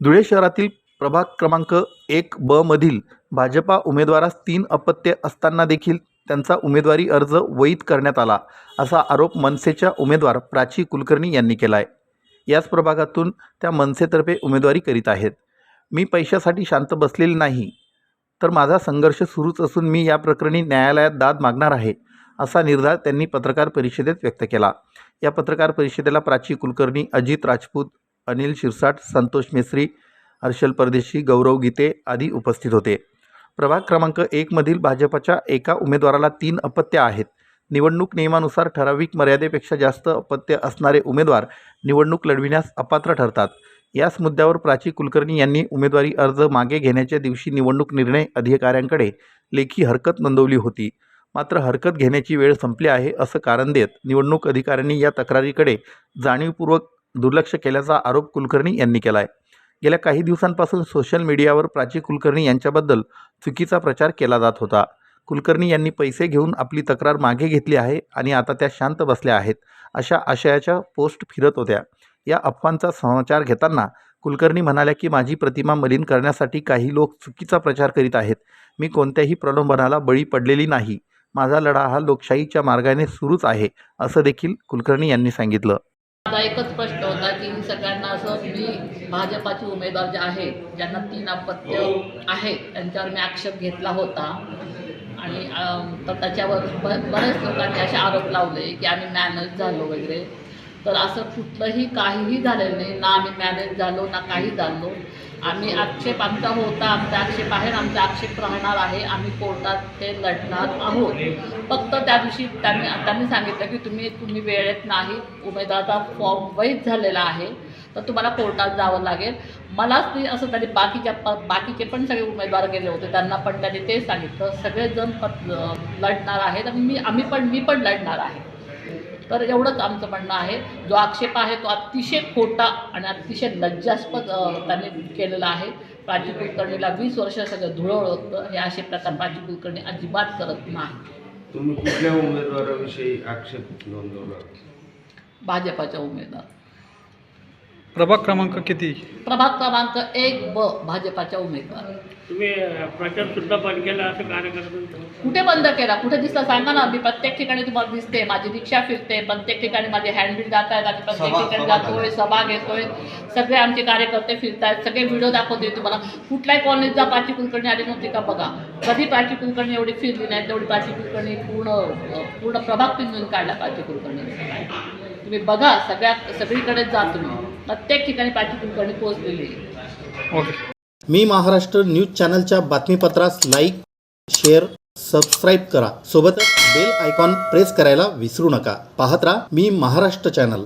धुळे शहरातील प्रभाग क्रमांक एक ब मधील भाजपा उमेदवारास तीन अपत्य असताना देखील त्यांचा उमेदवारी अर्ज वैध करण्यात आला असा आरोप मनसेच्या उमेदवार प्राची कुलकर्णी यांनी केला आहे याच प्रभागातून त्या मनसेतर्फे उमेदवारी करीत आहेत. मी पैशासाठी शांत बसलेली नाही तर माझा संघर्ष सुरूच असून मी या प्रकरणी न्यायालयात दाद मागणार आहे असा निर्धार त्यांनी पत्रकार परिषदेत व्यक्त केला. या पत्रकार परिषदेला प्राची कुलकर्णी अजित राजपूत अनिल शिरसाट संतोष मेस्त्री हर्षल परदेशी गौरव गीते आदी उपस्थित होते. प्रभाग क्रमांक एकमधील भाजपच्या एका उमेदवाराला तीन अपत्य आहेत. निवडणूक नियमानुसार ठराविक मर्यादेपेक्षा जास्त अपत्य असणारे उमेदवार निवडणूक लढविण्यास अपात्र ठरतात. याच मुद्द्यावर प्राची कुलकर्णी यांनी उमेदवारी अर्ज मागे घेण्याच्या दिवशी निवडणूक निर्णय अधिकाऱ्यांकडे लेखी हरकत नोंदवली होती. मात्र हरकत घेण्याची वेळ संपली आहे असं कारण देत निवडणूक अधिकाऱ्यांनी या तक्रारीकडे जाणीवपूर्वक दुर्लक्ष केल्याचा आरोप कुलकर्णी यांनी केला आहे गेल्या काही दिवसांपासून सोशल मीडियावर प्राची कुलकर्णी यांच्याबद्दल चुकीचा प्रचार केला जात होता. कुलकर्णी यांनी पैसे घेऊन आपली तक्रार मागे घेतली आहे आणि आता त्या शांत बसल्या आहेत अशा आशयाच्या पोस्ट फिरत होत्या. या अफवांचा समाचार घेताना कुलकर्णी म्हणाल्या की माझी प्रतिमा मलिन करण्यासाठी काही लोक चुकीचा प्रचार करीत आहेत. मी कोणत्याही प्रलोभनाला बळी पडलेली नाही. माझा लढा हा लोकशाहीच्या मार्गाने सुरूच आहे असं देखील कुलकर्णी यांनी सांगितलं. माझा एकच प्रश्न होता की सगळ्यांना असं मी भाजपाचे उमेदवार जे आहेत ज्यांना तीन अपत्य आहेत त्यांच्यावर मी आक्षेप घेतला होता. आणि तर त्याच्यावर बऱ्याच लोकांनी असे आरोप लावले की आम्ही मॅनेज झालो वगैरे. तर असं कुठलंही काहीही झालेलं नाही. ना आम्ही मॅनेज झालो ना काही झालो. आम्ही आक्षेप आमचा होता आमचा आक्षेप आहे आमचा आक्षेप राहणार आहे. आम्ही कोर्टात ते लढणार आहोत. फक्त त्या दिवशी त्यांनी त्यांनी सांगितलं की तुम्ही तुम्ही वेळेत नाही. उमेदवाराचा फॉर्म वैध झालेला आहे. तर तुम्हाला कोर्टात जावं लागेल. मलाच ते असं त्यांनी बाकीच्या प बाकीचे पण सगळे उमेदवार गेले होते. त्यांना पण त्यांनी ते सांगितलं. सगळेजण पत लढणार आहेत. आणि मी आम्ही पण मी पण लढणार आहे. तर एवढंच आमचं म्हणणं आहे. जो आक्षेप आहे तो अतिशय खोटा आणि अतिशय लज्जास्पद त्यांनी केलेला आहे. प्राची कुलकर्णीला वीस वर्ष सगळं धुळवलं होतं. हे असे प्रकार प्राची कुलकर्णी अजिबात करत नाही. तुम्ही कुठल्या उमेदवाराविषयी आक्षेप नोंदवला? भाजपाच्या उमेदवार. प्रभाग क्रमांक किती? प्रभाग क्रमांक एक ब भाजपाच्या उमेदवार. तुम्ही प्रचार सुद्धा बंद केला असं कार्यकर्त्यांचं कुठे बंद केला? कुठे दिसलं? सांगा ना मी प्रत्येक ठिकाणी तुम्हाला दिसते. माझी रिक्षा फिरते. प्रत्येक ठिकाणी माझे हँडबिल जात आहेत. आम्ही प्रत्येक ठिकाणी जातोय सभा घेतोय. सगळे आमचे कार्यकर्ते फिरतायत. सगळे व्हिडिओ दाखवते तुम्हाला. कुठल्याही कॉलनीत जा प्राची कुलकर्णी आली नव्हती का? बघा. कधी प्राची कुलकर्णी एवढी फिरली नाही तेवढी प्राची कुलकर्णी पूर्ण पूर्ण प्रभाग पिंजून काढला प्राची कुलकर्णी तुम्ही बघा सगळ्या सगळीकडे जा तुम्ही. प्रत्येक ठिकाणी प्राची कुलकर्णी पोहोचलेली आहे. ओके मी महाराष्ट्र न्यूज चॅनलच्या बातमीपत्रास लाईक शेअर सबस्क्राईब करा. सोबतच बेल आयकॉन प्रेस करायला विसरू नका. पाहत राहा मी महाराष्ट्र चॅनल.